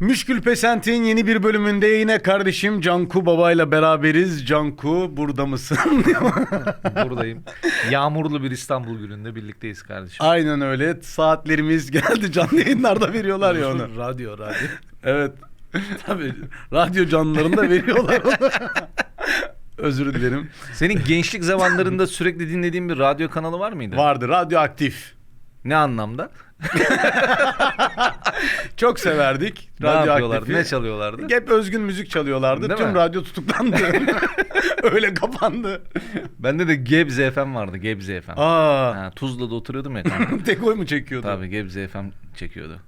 Müşkül Pesent'in yeni bir bölümünde yine kardeşim Canku Baba'yla beraberiz. Canku burada mısın? Buradayım. Yağmurlu bir İstanbul gününde birlikteyiz kardeşim. Aynen öyle. Saatlerimiz geldi. Canlı yayınlarda veriyorlar ya onu. radyo, radyo. Evet. Tabii. Radyo canlılarında veriyorlar onu. Özür dilerim. Senin gençlik zamanlarında sürekli dinlediğin bir radyo kanalı var mıydı? Vardı. Radyoaktif. Ne anlamda? Çok severdik. Ne yapıyorlardı? Ne çalıyorlardı? Hep özgün müzik çalıyorlardı. Değil Tüm mi? radyo tutuklandı. Öyle kapandı. Bende de Gebze FM vardı. Gebze FM. Aa. Ha, Tuzla'da oturuyordum ya. kanka. Tek oy mu çekiyordu? Tabii Gebze FM çekiyordu.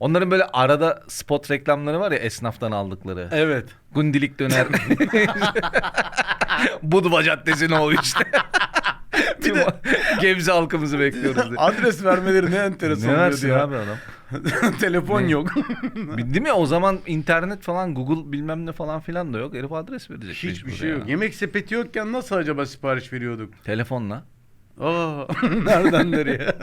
Onların böyle arada spot reklamları var ya esnaftan aldıkları. Evet. Gundilik döner. Budva Caddesi ne oluyor işte. Tüm Gebze halkımızı bekliyoruz diye. Adres vermeleri ne enteresan Ne versin ya. abi adam? Telefon Ne? yok. Değil mi? O zaman internet falan Google bilmem ne falan filan da yok. Herif adres verecek. Hiçbir mecbur şey ya. yok. Yemek sepeti yokken nasıl acaba sipariş veriyorduk? Telefonla. Aa, nereden nereye?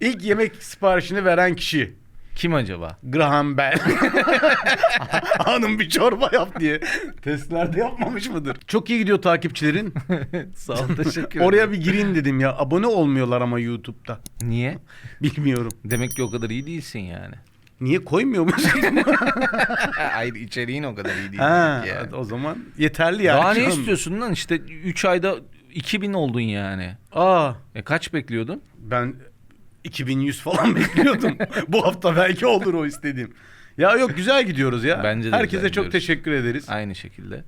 İlk yemek siparişini veren kişi. Kim acaba? Graham Bell. Hanım bir çorba yap diye. Testlerde yapmamış mıdır? Çok iyi gidiyor takipçilerin. Sağ ol teşekkür ederim. Oraya bir gireyim dedim ya. Abone olmuyorlar ama YouTube'da. Niye? Bilmiyorum. Demek ki o kadar iyi değilsin yani. Niye koymuyor musun? Hayır içeriğin o kadar iyi değil. ha, yani. o zaman yeterli yani. Daha ne Canım. istiyorsun lan? İşte 3 ayda 2000 oldun yani. Aa, E kaç bekliyordun? ben 2100 falan bekliyordum. Bu hafta belki olur o istediğim. Ya yok güzel gidiyoruz ya. Bence de Herkese güzel çok gidiyoruz. teşekkür ederiz. Aynı şekilde.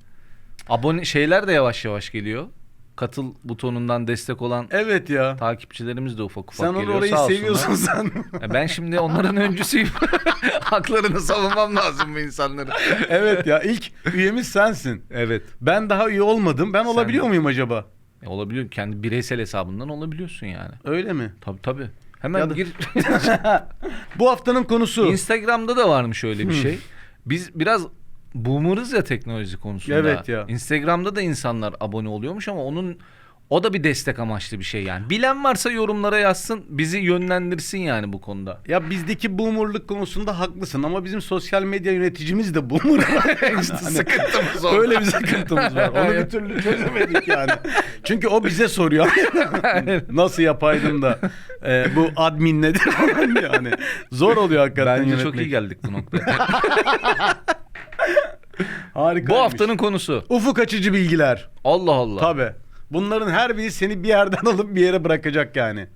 Abone şeyler de yavaş yavaş geliyor. Katıl butonundan destek olan Evet ya. takipçilerimiz de ufak ufak Sen onu geliyor. orayı Sağ seviyorsun sen. Ya ben şimdi onların öncüsüyüm. Haklarını savunmam lazım bu insanların. evet ya ilk üyemiz sensin. Evet. Ben daha üye olmadım. Ben olabiliyor muyum acaba? E, olabiliyor. Kendi bireysel hesabından olabiliyorsun yani. Öyle mi? Tabii tabii. Hemen Ya da- gir. Bu haftanın konusu. Instagram'da da varmış öyle bir şey. Biz biraz boomer'ız ya teknoloji konusunda. Evet ya. Instagram'da da insanlar abone oluyormuş ama onun o da bir destek amaçlı bir şey yani. Bilen varsa yorumlara yazsın, bizi yönlendirsin yani bu konuda. Ya bizdeki boomerlık konusunda haklısın ama bizim sosyal medya yöneticimiz de boomer. İşte sıkıntımız o. Öyle bir sıkıntımız var. Onu bir türlü çözemedik yani. Çünkü o bize soruyor. Nasıl yapaydım da e, bu admin nedir yani. Zor oluyor hakikaten Bence yönetmek. çok iyi geldik bu noktaya. Harika. bu haftanın konusu. ufuk açıcı bilgiler. Allah Allah. Tabii. Bunların her biri seni bir yerden alıp bir yere bırakacak yani.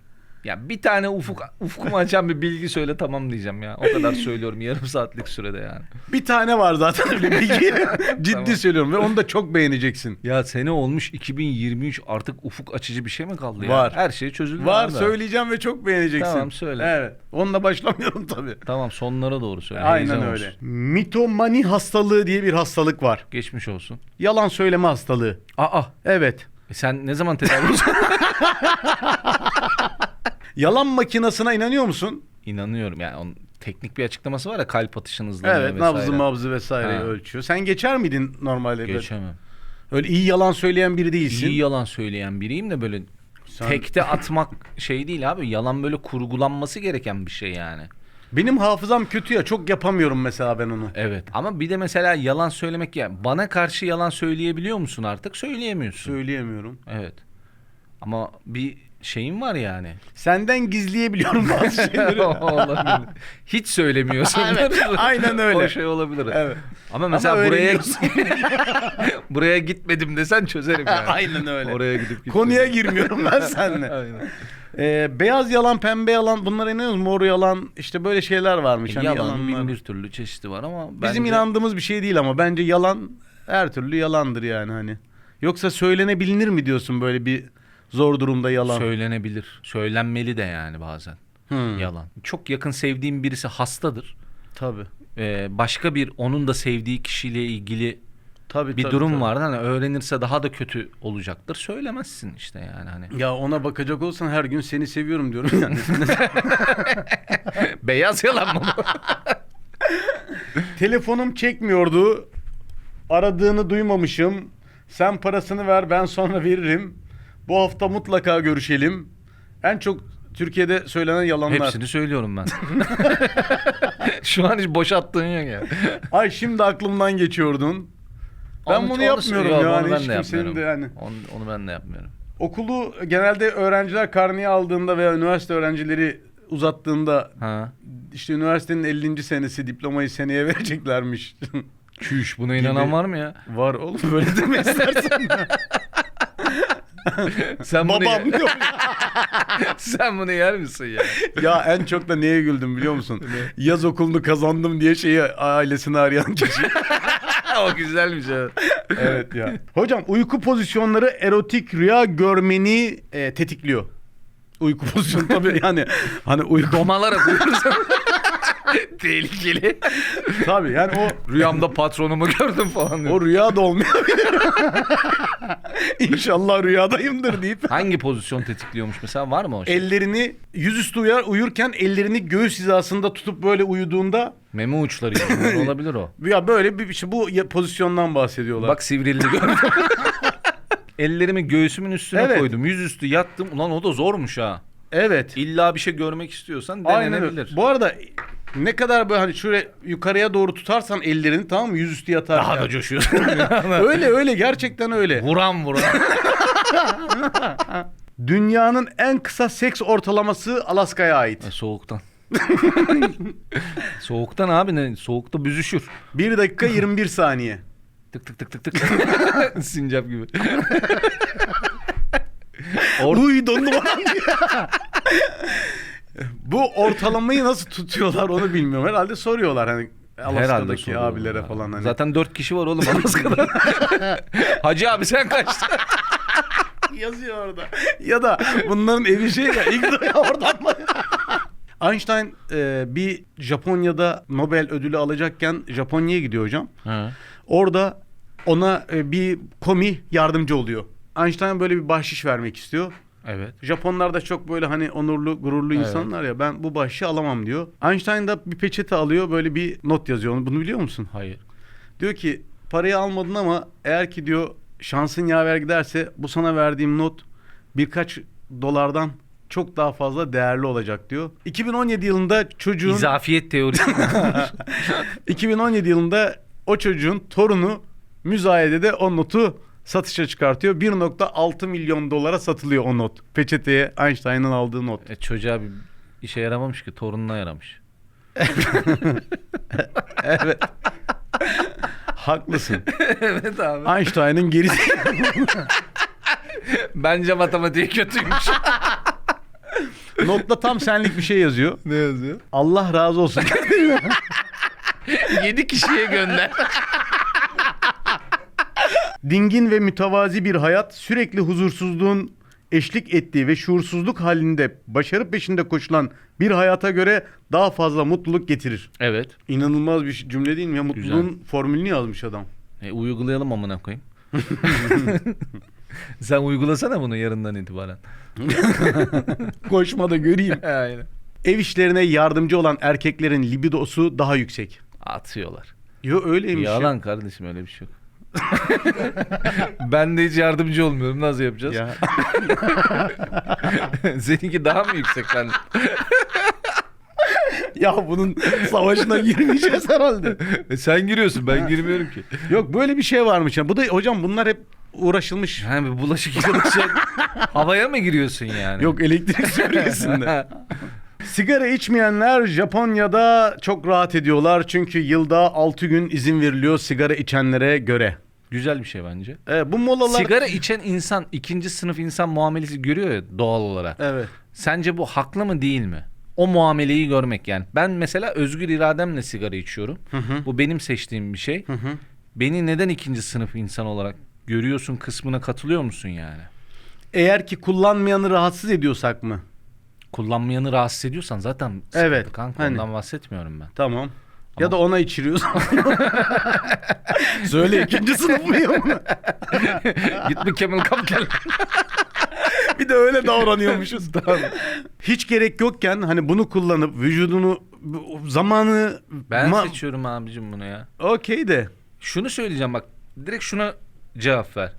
Ya bir tane ufuk ufkumu açan bir bilgi söyle tamam diyeceğim ya. O kadar söylüyorum yarım saatlik sürede yani. Bir tane var zaten öyle bilgi. Ciddi Tamam. söylüyorum ve onu da çok beğeneceksin. Ya sene olmuş 2023 artık ufuk açıcı bir şey mi kaldı ya? Var. Her şey çözüldü. Var abi. söyleyeceğim ve çok beğeneceksin. Tamam, söyle. Evet. Onunla başlamıyorum tabii. Tamam sonlara doğru söyle. Aynen öyle. olsun. Mitomani hastalığı diye bir hastalık var. Geçmiş olsun. Yalan söyleme hastalığı. Aa Evet. E sen ne zaman tedavi olacaksın? Yalan makinasına inanıyor musun? İnanıyorum yani onun teknik bir açıklaması var ya kalp atışın hızlanıyor Evet, vesaire. nabzı mabzı vesaire Ha. ölçüyor. Sen geçer miydin normalde? böyle? Geçemem. Öyle iyi yalan söyleyen biri değilsin. İyi yalan söyleyen biriyim de böyle Sen- tekte atmak şey değil abi. Yalan böyle kurgulanması gereken bir şey yani. Benim hafızam kötü ya. Çok yapamıyorum mesela ben onu. Evet. Ama bir de mesela yalan söylemek ya bana karşı yalan söyleyebiliyor musun artık? Söyleyemiyorsun. Söyleyemiyorum. Evet. Ama bir şeyin var yani. Senden gizleyebiliyorum bazı şeyleri. olabilir. Hiç söylemiyorsun. Evet, aynen öyle. O şey olabilir. Evet. Ama mesela Ama buraya buraya gitmedim desen çözerim yani. Aynen öyle. Oraya gidip gitmedim. Konuya girmiyorum ben seninle. Aynen. Ee, beyaz yalan, pembe yalan bunlara inanıyoruz. Mor yalan işte böyle şeyler varmış. Hani Yalan yalanlar. bin bir türlü çeşidi var ama Bizim bence inandığımız bir şey değil ama bence yalan her türlü yalandır yani hani. Yoksa söylenebilir mi diyorsun böyle bir zor durumda yalan? söylenebilir. Söylenmeli de yani bazen. Hmm. Yalan. Çok yakın sevdiğim birisi hastadır. Tabii. Ee, başka bir onun da sevdiği kişiyle ilgili Tabii, bir tabii, durum tabii. var. Hani öğrenirse daha da kötü olacaktır. Söylemezsin işte yani hani. Ya ona bakacak olsan her gün seni seviyorum diyorum yani. Beyaz yalan mı bu? Telefonum çekmiyordu. Aradığını duymamışım. Sen parasını ver ben sonra veririm. Bu hafta mutlaka görüşelim. En çok Türkiye'de söylenen yalanlar. Hepsini söylüyorum ben. Şu an hiç boşalttığın yok ya. Ay şimdi aklımdan geçiyordun. Ben Onu- bunu onu yapmıyorum söyle- yani. Hiç kimsenin de yani. Onu, onu ben de yapmıyorum. Okulu genelde öğrenciler karniye aldığında veya üniversite öğrencileri uzattığında Ha. işte üniversitenin 50. senesi diplomayı seneye vereceklermiş. Çüş buna inanan var mı ya? Var oğlum böyle deme istersen. Sen bunu, Babam diyor. sen bunu yer misin ya? ya en çok da neye güldüm biliyor musun? Yaz okulunu kazandım diye şeyi ailesini arayan kişi. o güzelmiş evet. evet ya. Hocam uyku pozisyonları erotik rüya görmeni e, tetikliyor. Uyku pozisyonu tabii yani hani uyku Domalarak uyuruz. Tehlikeli. tabii yani o Rüyamda patronumu gördüm falan diyor. o rüya da olmayabilir. İnşallah rüyadayımdır deyip Hangi pozisyon tetikliyormuş mesela var mı o şey? ellerini yüzüstü uyar, uyurken ellerini göğüs hizasında tutup böyle uyuduğunda Meme uçları yüzünden olabilir o. ya böyle bir işte bu ya- pozisyondan bahsediyorlar. Bak sivrildi gördüm. Ellerimi göğsümün üstüne Evet. koydum. Yüzüstü yattım. Ulan o da zormuş ha. evet. İlla bir şey görmek istiyorsan Aynen denenebilir. Bu arada ne kadar böyle hani şuraya yukarıya doğru tutarsan ellerini tamam mı yüzüstü yatar. Daha da coşuyorsun. öyle öyle gerçekten öyle. vuran vuran. Dünyanın en kısa seks ortalaması Alaska'ya ait. E, Soğuktan. Soğuktan abi ne? Soğukta büzüşür. 1 dakika 21 saniye. Tık tık tık tık tık. Sincap gibi. Or- Uy dondu falan diye. Bu ortalamayı nasıl tutuyorlar onu bilmiyorum. Herhalde soruyorlar hani Alaska'daki soruyorlar abilere abi. falan hani. Zaten dört kişi var oğlum Alaska'da. Hacı abi sen kaçtın? yazıyor orada. ya da bunların evi şey ya ilk ya oradan mı? Einstein e, bir Japonya'da Nobel ödülü alacakken Japonya'ya gidiyor hocam. Ha. Orada ona e, bir komi yardımcı oluyor. Einstein böyle bir bahşiş vermek istiyor. Evet. Japonlar da çok böyle hani onurlu, gururlu Evet. insanlar ya ben bu bahşişi alamam diyor. Einstein da bir peçete alıyor böyle bir not yazıyor. Bunu biliyor musun? Hayır. Diyor ki parayı almadın ama eğer ki diyor şansın yaver giderse bu sana verdiğim not birkaç dolardan çok daha fazla değerli olacak diyor. 2017 yılında çocuğun İzafiyet teorisi. 2017 yılında o çocuğun torunu müzayedede o notu satışa çıkartıyor. 1.6 milyon dolara satılıyor o not. Peçeteye Einstein'ın aldığı not. e, çocuğa bir işe yaramamış ki torununa yaramış. Evet. Haklısın. evet abi. Einstein'ın gerisi Bence matematiği kötüymüş. notta tam senlik bir şey yazıyor. ne yazıyor? Allah razı olsun. 7 kişiye gönder. Dingin ve mütevazi bir hayat sürekli huzursuzluğun eşlik ettiği ve şuursuzluk halinde başarı peşinde koşulan bir hayata göre daha fazla mutluluk getirir. evet. İnanılmaz bir cümle değil mi ya? Mutluluğun formülünü yazmış adam. E, uygulayalım amına koyayım. Sen uygulasana bunu yarından itibaren. Koşma da göreyim. Aynen. Ev işlerine yardımcı olan erkeklerin libidosu daha yüksek. Atıyorlar. Yo öyleymiş. ya. Yalan kardeşim öyle bir şey yok. ben de hiç yardımcı olmuyorum. Nasıl yapacağız? Ya. Seninki daha mı yüksek ben? ya bunun savaşına girmeyeceğiz herhalde. E, sen giriyorsun ben girmiyorum ki. Yok böyle bir şey varmış ya. Bu da hocam bunlar hep uğraşılmış. Yani bulaşık yıkamak şey. Havaya mı giriyorsun yani? Yok elektrik süpürgesinde. Sigara içmeyenler Japonya'da çok rahat ediyorlar. Çünkü yılda 6 gün izin veriliyor sigara içenlere göre. Güzel bir şey bence. E, bu molalar... Sigara içen insan ikinci sınıf insan muamelesi görüyor ya doğal olarak. Evet. Sence bu haklı mı değil mi? O muameleyi görmek yani. Ben mesela özgür irademle sigara içiyorum. Bu benim seçtiğim bir şey. Beni neden ikinci sınıf insan olarak görüyorsun kısmına katılıyor musun yani? Eğer ki kullanmayanı rahatsız ediyorsak mı? Kullanmayanı rahatsız ediyorsan zaten Evet, kanka hani. ondan bahsetmiyorum ben. Tamam. Ya da ona içiriyoruz. Söyle ikinci sınıf mıyım? Git bir Camel Cup gel. bir de öyle davranıyormuşuz. Hiç gerek yokken hani bunu kullanıp vücudunu zamanı Ben ma- seçiyorum abicim bunu ya. Okey de. Şunu söyleyeceğim bak. Direkt şuna cevap ver.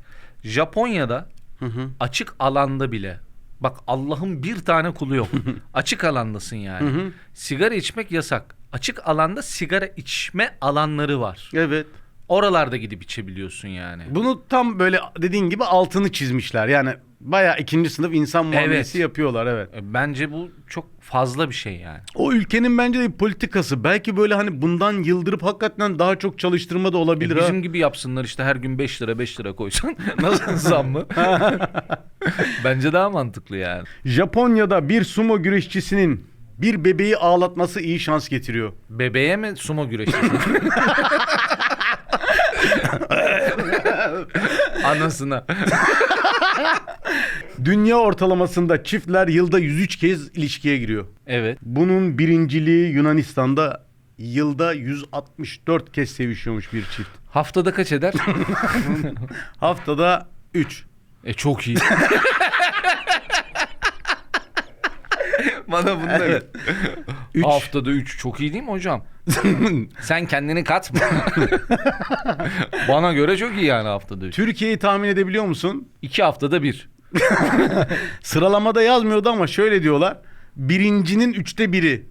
Japonya'da Hı hı. açık alanda bile Bak Allah'ın bir tane kulu yok. Açık alandasın yani. Sigara içmek yasak. Açık alanda sigara içme alanları var. Evet. Oralarda gidip içebiliyorsun yani. Bunu tam böyle dediğin gibi altını çizmişler. Yani bayağı ikinci sınıf insan muamelesi yapıyorlar evet. E, Bence bu çok fazla bir şey yani. O ülkenin bence de politikası. Belki böyle hani bundan yıldırıp hakikaten daha çok çalıştırma da E, olabilir ha. bizim gibi yapsınlar işte her gün 5 lira 5 lira koysan nasıl zam mı? Bence daha mantıklı yani. Japonya'da bir sumo güreşçisinin bir bebeği ağlatması iyi şans getiriyor. Bebeğe mi sumo güreşçisi? Anasına. Dünya ortalamasında çiftler yılda 103 kez ilişkiye giriyor. Evet. Bunun birinciliği Yunanistan'da yılda 164 kez sevişiyormuş bir çift. Haftada kaç eder? Haftada 3. e çok iyi. Bana bunları. Evet. Üç. Haftada 3 çok iyi değil mi hocam? Sen kendini katma. Bana göre çok iyi yani haftada 3. Türkiye'yi tahmin edebiliyor musun? 2 haftada 1. Sıralamada yazmıyordu ama şöyle diyorlar. Birincinin üçte biri.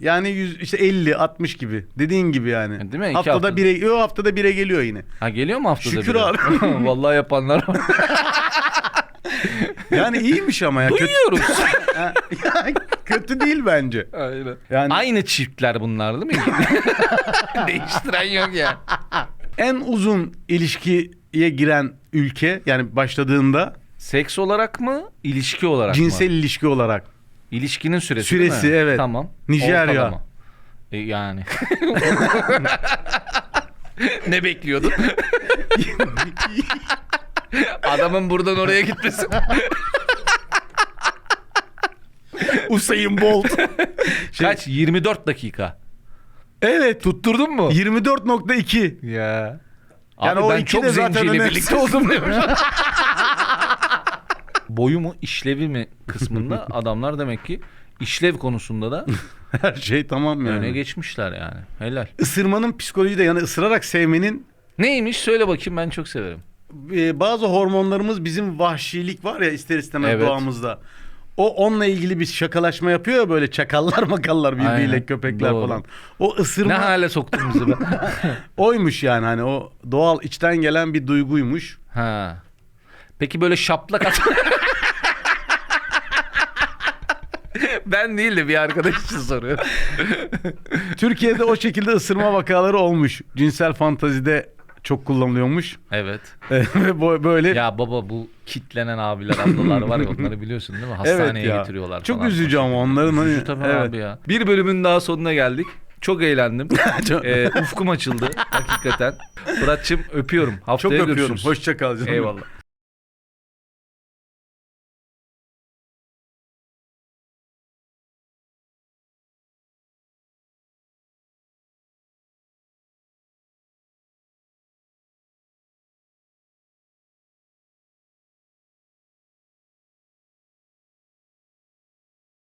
Yani 100, işte 50, 60 gibi. Dediğin gibi yani. Değil mi? İki Haftada haftada. bire, yo, haftada bire geliyor yine. Ha geliyor mu haftada Şükür biri? abi. Vallahi yapanlar var. Yani iyiymiş ama ya. kötü, Duyuyoruz. Ya, kötü değil bence. Aynen. Yani Aynı çiftler bunlar değil mi? Değiştiren yok ya. en uzun ilişkiye giren ülke yani başladığında Seks olarak mı, ilişki olarak cinsel mı? ilişki olarak. İlişkinin süresi Süresi, değil mi? evet. Tamam. Nijerya. Ortalama. E, yani. ne bekliyordun? Adamın buradan oraya gitmesi. Usain Bolt. Kaç? 24 dakika. evet. Tutturdun mu? 24.2. Ya. Yani Abi o ben iki çok de zaten zenciyle önemsiz. birlikte oldum demiş. Boyu mu işlevi mi kısmında adamlar demek ki işlev konusunda da Her şey tamam yani. öne geçmişler yani. Helal. Isırmanın psikolojide yani ısırarak sevmenin Neymiş söyle bakayım ben çok severim. E, bazı hormonlarımız bizim vahşilik var ya ister istemez Evet. doğamızda. O onunla ilgili bir şakalaşma yapıyor ya böyle çakallar makallar birbiriyle Aynen, köpekler doğru. falan. O ısırma Ne hale soktun bizi be. oymuş yani hani o doğal içten gelen bir duyguymuş. ha. Peki böyle şaplak at. ben değil de bir arkadaş için soruyorum. Türkiye'de o şekilde ısırma vakaları olmuş. Cinsel fantazide çok kullanılıyormuş. Evet. Böyle Ya baba bu kitlenen abiler ablalar var ya onları biliyorsun değil mi? Hastaneye ya. getiriyorlar Çok falan. üzücü ama onların hani- Üzücü tabii evet. abi ya. Bir bölümün daha sonuna geldik. Çok eğlendim. Çok- ee, ufkum açıldı hakikaten. Fırat'cığım öpüyorum. çok Haftaya öpüyorum. görüşürüz. Hoşça kal canım. Eyvallah.